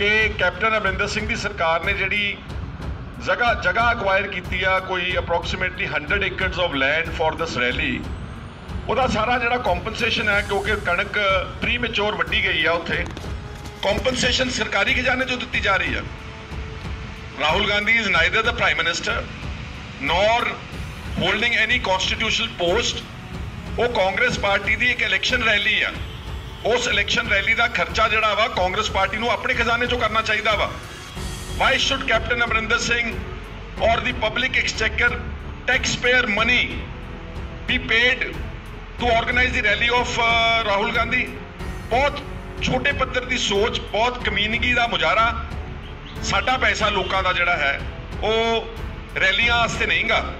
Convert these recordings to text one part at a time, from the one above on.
ਕਿ ਕੈਪਟਨ ਅਮਰਿੰਦਰ ਸਿੰਘ ਦੀ ਸਰਕਾਰ ਨੇ ਜਿਹੜੀ ਜਗ੍ਹਾ ਜਗ੍ਹਾ ਅਕਵਾਇਰ ਕੀਤੀ ਆ, ਕੋਈ approximately 100 acres of land for this rally ਉਹਦਾ ਸਾਰਾ ਜਿਹੜਾ ਕੰਪਨਸੇਸ਼ਨ ਹੈ, ਕਿਉਂਕਿ ਕਣਕ ਪ੍ਰੀ ਮੈਚੁਰ ਵੱਢੀ ਗਈ ਆ ਉੱਥੇ ਕੰਪਨਸੇਸ਼ਨ ਸਰਕਾਰੀ ਖਜ਼ਾਨੇ ਚੋਂ ਦਿੱਤੀ ਜਾ ਰਹੀ ਆ। Rahul Gandhi is neither the prime minister nor holding any constitutional post ਉਹ ਕਾਂਗਰਸ ਪਾਰਟੀ ਦੀ ਇੱਕ ਇਲੈਕਸ਼ਨ ਰੈਲੀ ਆ। ਉਸ ਇਲੈਕਸ਼ਨ ਰੈਲੀ ਦਾ ਖਰਚਾ ਜਿਹੜਾ ਵਾ, ਕਾਂਗਰਸ ਪਾਰਟੀ ਨੂੰ ਆਪਣੇ ਖਜ਼ਾਨੇ ਚੋਂ ਕਰਨਾ ਚਾਹੀਦਾ ਵਾ। Why should captain Amarinder Singh or the public exchequer tax payer money be paid to organize the rally of uh, Rahul Gandhi ਬਹੁਤ ਛੋਟੇ ਪੱਧਰ ਦੀ ਸੋਚ, ਬਹੁਤ ਕਮੀਨਗੀ ਦਾ ਮੁਜ਼ਾਹਰਾ ਸਾਡਾ ਪੈਸਾ ਲੋਕਾਂ ਦਾ ਜਿਹੜਾ ਹੈ, ਉਹ ਰੈਲੀਆਂ ਵਾਸਤੇ ਨਹੀਂਗਾ।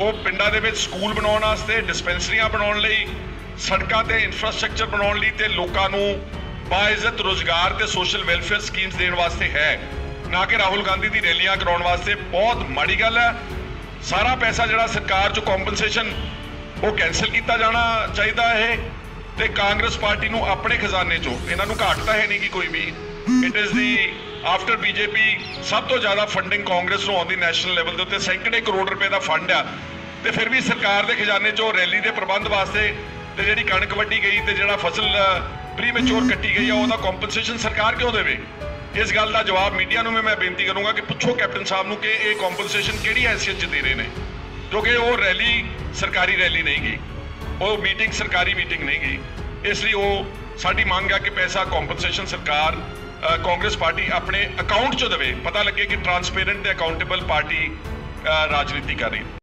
ਉਹ ਪਿੰਡਾਂ ਦੇ ਵਿੱਚ ਸਕੂਲ ਬਣਾਉਣ ਵਾਸਤੇ, ਡਿਸਪੈਂਸਰੀਆਂ ਬਣਾਉਣ ਲਈ ਸੜਕਾਂ ਤੇ ਇਨਫਰਾਸਟ੍ਰਕਚਰ ਬਣਾਉਣ ਲਈ ਤੇ ਲੋਕਾਂ ਨੂੰ ਬਾਇਜ਼ਤ, ਰੋਜ਼ਗਾਰ ਤੇ ਸੋਸ਼ਲ ਵੈਲਫੇਅਰ ਸਕੀਮਸ ਦੇਣ ਵਾਸਤੇ ਹੈ। ਨਾ ਕਿ ਰਾਹੁਲ ਗਾਂਧੀ ਦੀ ਰੈਲੀਆਂ ਕਰਾਉਣ ਵਾਸਤੇ। ਬਹੁਤ ਮਾੜੀ ਗੱਲ ਹੈ। ਸਾਰਾ ਪੈਸਾ ਜਿਹੜਾ ਸਰਕਾਰ ਚੋਂ ਕੰਪਨਸੇਸ਼ਨ ਉਹ ਕੈਨਸਲ ਕੀਤਾ ਜਾਣਾ ਚਾਹੀਦਾ ਹੈ। ਤੇ ਕਾਂਗਰਸ ਪਾਰਟੀ ਨੂੰ ਆਪਣੇ ਖਜ਼ਾਨੇ ਚੋਂ, ਇਹਨਾਂ ਨੂੰ ਘਾਟ ਤਾਂ ਹੈ ਨਹੀਂ ਕਿ ਕੋਈ ਵੀ। It is the after BJP ਸਭ ਤੋਂ ਜ਼ਿਆਦਾ ਫੰਡਿੰਗ ਕਾਂਗਰਸ ਨੂੰ ਆਉਂਦੀ ਨੈਸ਼ਨਲ ਲੈਵਲ ਦੇ ਉੱਤੇ। ਸੈਂਕੜੇ ਕਰੋੜ ਰੁਪਏ ਦਾ ਫੰਡ ਆ। ਤੇ ਫਿਰ ਵੀ ਸਰਕਾਰ ਦੇ ਖਜ਼ਾਨੇ ਚੋਂ, ਰੈਲੀ ਦੇ ਪ੍ਰਬੰਧ ਵਾਸਤੇ ਤੇ ਜਿਹੜੀ ਕਣਕ ਵੱਢੀ ਗਈ ਤੇ ਜਿਹੜਾ ਫਸਲ ਪ੍ਰੀ ਕੱਟੀ ਗਈ ਆ, ਉਹਦਾ ਕੰਪਨਸੇਸ਼ਨ ਸਰਕਾਰ ਕਿਉਂ ਦੇਵੇ? ਇਸ ਗੱਲ ਦਾ ਜਵਾਬ ਮੀਡੀਆ ਨੂੰ ਵੀ ਮੈਂ ਬੇਨਤੀ ਕਰੂੰਗਾ ਕਿ ਪੁੱਛੋ ਕੈਪਟਨ ਸਾਹਿਬ ਨੂੰ ਕਿ ਇਹ ਕੰਪਨਸੇਸ਼ਨ ਕਿਹੜੀ ਹੈਸੀਅਤ 'ਚ ਦੇ ਰਹੇ ਨੇ। ਕਿਉਂਕਿ ਉਹ ਰੈਲੀ ਸਰਕਾਰੀ ਰੈਲੀ ਨਹੀਂ ਗਈ। ਉਹ ਮੀਟਿੰਗ ਸਰਕਾਰੀ ਮੀਟਿੰਗ ਨਹੀਂ ਗਈ। ਇਸ ਲਈ ਉਹ ਸਾਡੀ ਮੰਗ ਹੈ ਕਿ ਪੈਸਾ ਕੰਪਨਸੇਸ਼ਨ ਸਰਕਾਰ ਕਾਂਗਰਸ ਪਾਰਟੀ ਆਪਣੇ ਅਕਾਊਂਟ 'ਚੋਂ ਦੇਵੇ। ਪਤਾ ਲੱਗੇ ਕਿ ਟਰਾਂਸਪੇਰੈਂਟ ਤੇ ਅਕਾਊਂਟੇਬਲ ਪਾਰਟੀ ਰਾਜਨੀਤੀ ਕਰ ਰਹੀ ਹੈ।